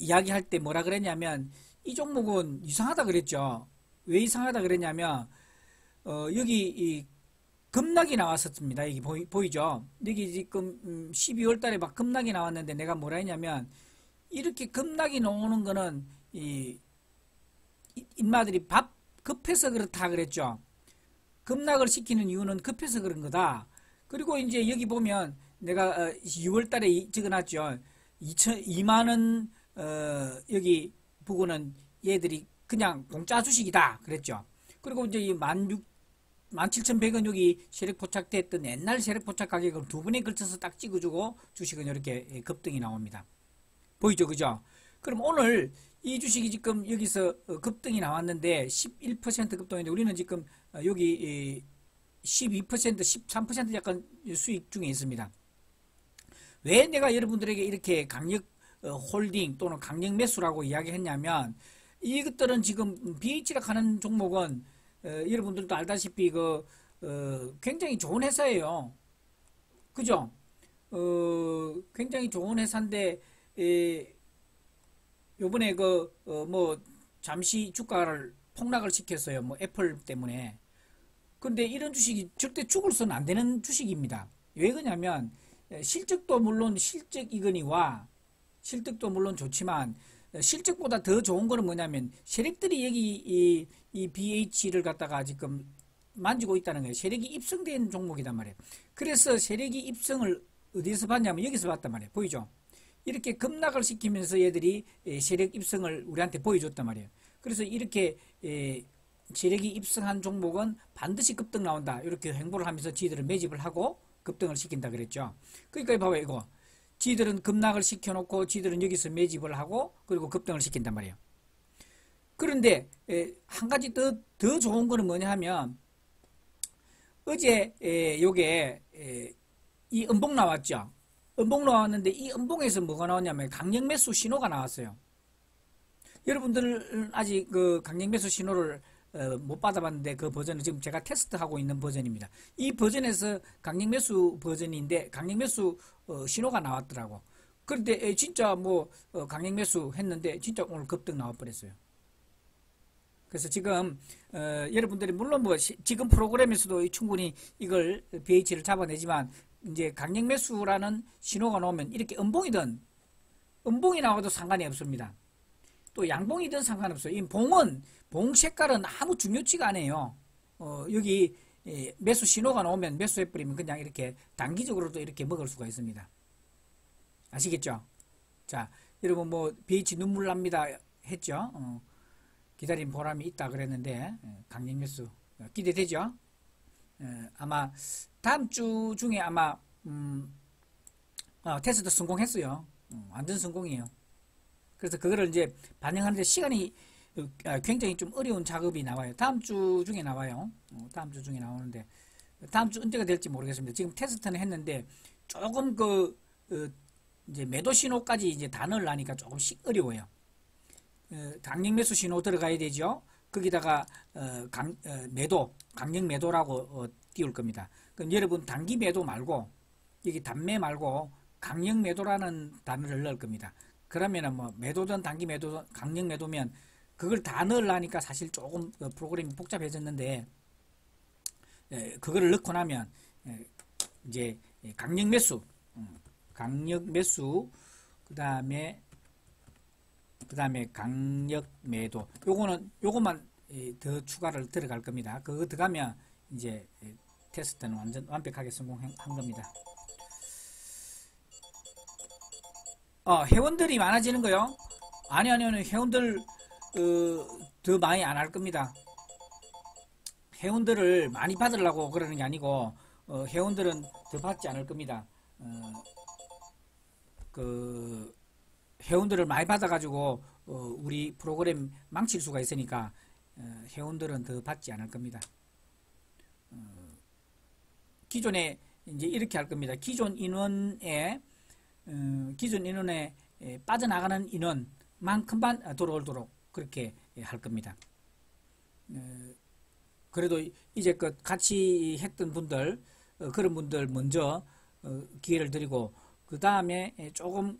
이야기할 때 뭐라 그랬냐면 이 종목은 이상하다 그랬죠. 왜 이상하다 그랬냐면 어, 여기 이 급락이 나왔었습니다. 여기 보이, 보이죠? 여기 지금 12월 음, 달에 막 급락이 나왔는데 내가 뭐라 했냐면 이렇게 급락이 나오는 거는 이 인마들이 밥 급해서 그렇다 그랬죠. 급락을 시키는 이유는 급해서 그런 거다. 그리고 이제 여기 보면 내가 6월 어, 달에 적어놨죠. 2만 원 어, 여기 부고는 얘들이 그냥 공짜 주식이다 그랬죠. 그리고 이제 이 16, 17,100원 여기 세력 포착됐던 옛날 세력 포착 가격을 두 번에 걸쳐서 딱 찍어주고 주식은 이렇게 급등이 나옵니다. 보이죠? 그죠? 그럼 오늘 이 주식이 지금 여기서 어, 급등이 나왔는데 11% 급등인데 우리는 지금 어, 여기 12% 13% 약간 수익 중에 있습니다. 왜 내가 여러분들에게 이렇게 강력 어, 홀딩 또는 강력 매수라고 이야기했냐면 이것들은 지금 BH라 하는 종목은 어, 여러분들도 알다시피 그 어, 굉장히 좋은 회사예요. 그죠? 어, 굉장히 좋은 회사인데 에, 요번에 그 뭐 잠시 주가를 폭락을 시켰어요. 뭐 애플 때문에. 근데 이런 주식이 절대 죽을서는 안 되는 주식입니다. 왜 그러냐면 실적도 물론 실적 이거니와 실적도 물론 좋지만 실적보다 더 좋은 거는 뭐냐면 세력들이 여기 이, 이 BH를 갖다가 지금 만지고 있다는 거예요. 세력이 입성된 종목이단 말이에요. 그래서 세력이 입성을 어디서 봤냐면 여기서 봤단 말이에요. 보이죠? 이렇게 급락을 시키면서 얘들이 세력 입성을 우리한테 보여줬단 말이에요. 그래서 이렇게 세력이 입성한 종목은 반드시 급등 나온다. 이렇게 행보를 하면서 지들을 매집을 하고 급등을 시킨다 그랬죠. 그러니까 봐봐요. 이거. 지들은 급락을 시켜놓고 지들은 여기서 매집을 하고 그리고 급등을 시킨단 말이에요. 그런데 한 가지 더, 더 좋은 거는 뭐냐 하면 어제 요게 이 음봉 나왔죠. 음봉 나왔는데 이 음봉에서 뭐가 나왔냐면 강력 매수 신호가 나왔어요. 여러분들은 아직 그 강력 매수 신호를 어, 못 받아봤는데 그 버전은 지금 제가 테스트하고 있는 버전입니다. 이 버전에서 강력 매수 버전인데 강력 매수 어, 신호가 나왔더라고. 그런데 진짜 뭐 어, 강력 매수 했는데 진짜 오늘 급등 나와버렸어요. 그래서 지금 어, 여러분들이 물론 뭐 시, 지금 프로그램에서도 충분히 이걸 BH를 잡아내지만 이제 강력 매수라는 신호가 나오면 이렇게 음봉이든 음봉이 나와도 상관이 없습니다. 또 양봉이든 상관없어요. 이 봉은 봉 색깔은 아무 중요치가 않아요. 어, 여기 매수 신호가 나오면 매수해 버리면 그냥 이렇게 단기적으로도 이렇게 먹을 수가 있습니다. 아시겠죠? 자, 여러분 뭐 BH 눈물 납니다 했죠? 어, 기다린 보람이 있다 그랬는데 강력 매수 어, 기대되죠? 어, 아마 다음 주 중에 아마 음, 어, 테스트 성공했어요. 어, 완전 성공이에요. 그래서 그거를 이제 반영하는데 시간이 아, 굉장히 좀 어려운 작업이 나와요. 다음 주 중에 나와요. 어, 다음 주 중에 나오는데 다음 주 언제가 될지 모르겠습니다. 지금 테스트는 했는데 조금 그 어, 이제 매도 신호까지 이제 다 넣으려니까 조금씩 어려워요. 어, 강력 매수 신호 들어가야 되죠. 거기다가 강, 매도, 강력 매도라고 띄울 겁니다. 그럼 여러분 단기 매도 말고 여기 단매 말고 강력 매도라는 단어를 넣을 겁니다. 그러면은 뭐 매도든 단기 매도든 강력 매도면 그걸 다 넣으려니까 사실 조금 그 프로그램이 복잡해졌는데 예, 그거를 넣고 나면 예, 이제 강력 매수 음, 강력 매수 그 다음에 그 다음에 강력 매도. 요거는 요것만 예, 더 추가를 들어갈 겁니다. 그거 들어가면 이제 테스트는 완전 완벽하게 성공한 겁니다 어, 회원들이 많아지는 거요 아니 아니 아니 회원들 어, 더 많이 안 할 겁니다. 회원들을 많이 받으려고 그러는 게 아니고 어, 회원들은 더 받지 않을 겁니다. 어, 그 회원들을 많이 받아가지고 어, 우리 프로그램 망칠 수가 있으니까 어, 회원들은 더 받지 않을 겁니다. 어, 기존에 이제 이렇게 할 겁니다. 기존 인원에 기존 인원에 빠져나가는 인원만큼만 돌아오도록 그렇게 할 겁니다. 어, 그래도 이제 그 같이 했던 분들 어, 그런 분들 먼저 어, 기회를 드리고 그 다음에 조금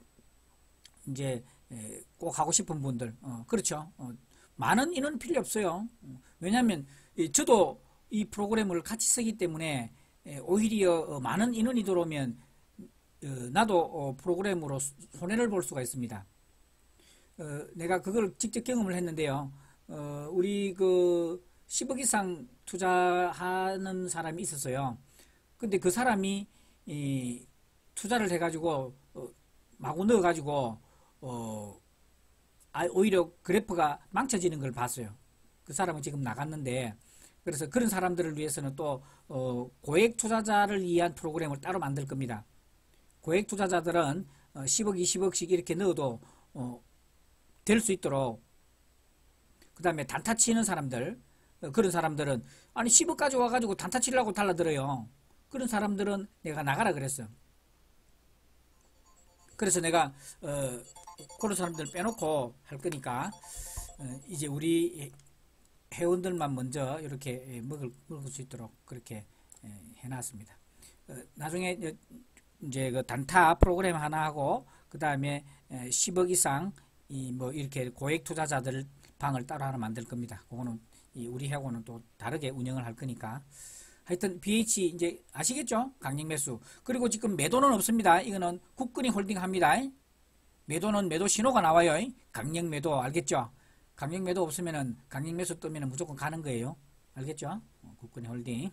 이제 에, 꼭 하고 싶은 분들, 어, 그렇죠. 어, 많은 인원 필요 없어요. 어, 왜냐하면 이, 저도 이 프로그램을 같이 쓰기 때문에 에, 오히려 어, 많은 인원이 들어오면 어, 나도 어, 프로그램으로 수- 손해를 볼 수가 있습니다. 어, 내가 그걸 직접 경험을 했는데요. 어, 우리 그 10억 이상 투자하는 사람이 있었어요. 근데 그 사람이 이 투자를 해가지고 어, 마구 넣어가지고 어, 아, 오히려 그래프가 망쳐지는 걸 봤어요. 그 사람은 지금 나갔는데 그래서 그런 사람들을 위해서는 또 어, 고액 투자자를 위한 프로그램을 따로 만들 겁니다. 고액 투자자들은 어, 10억, 20억씩 이렇게 넣어도 어, 될수 있도록 그 다음에 단타 치는 사람들 어, 그런 사람들은 아니 10억까지 와가지고 단타 치려고 달라들어요. 그런 사람들은 내가 나가라 그랬어. 그래서 내가 어, 그런 사람들 빼놓고 할 거니까 어, 이제 우리 회원들만 먼저 이렇게 먹을 먹을 수 있도록 그렇게 에, 해놨습니다. 어, 나중에 이제- 그 단타 프로그램 하나 하고 그 다음에 10억 이상 이 뭐 이렇게 고액 투자자들 방을 따로 하나 만들 겁니다. 그거는 이 우리 하고는 또 다르게 운영을 할 거니까. 하여튼 BH 이제 아시겠죠? 강력 매수. 그리고 지금 매도는 없습니다. 이거는 국근이 홀딩 합니다. 매도는 매도 신호가 나와요. 강력 매도 알겠죠? 강력 매도 없으면은 강력 매수 뜨면은 무조건 가는 거예요. 알겠죠? 어, 국근이 홀딩.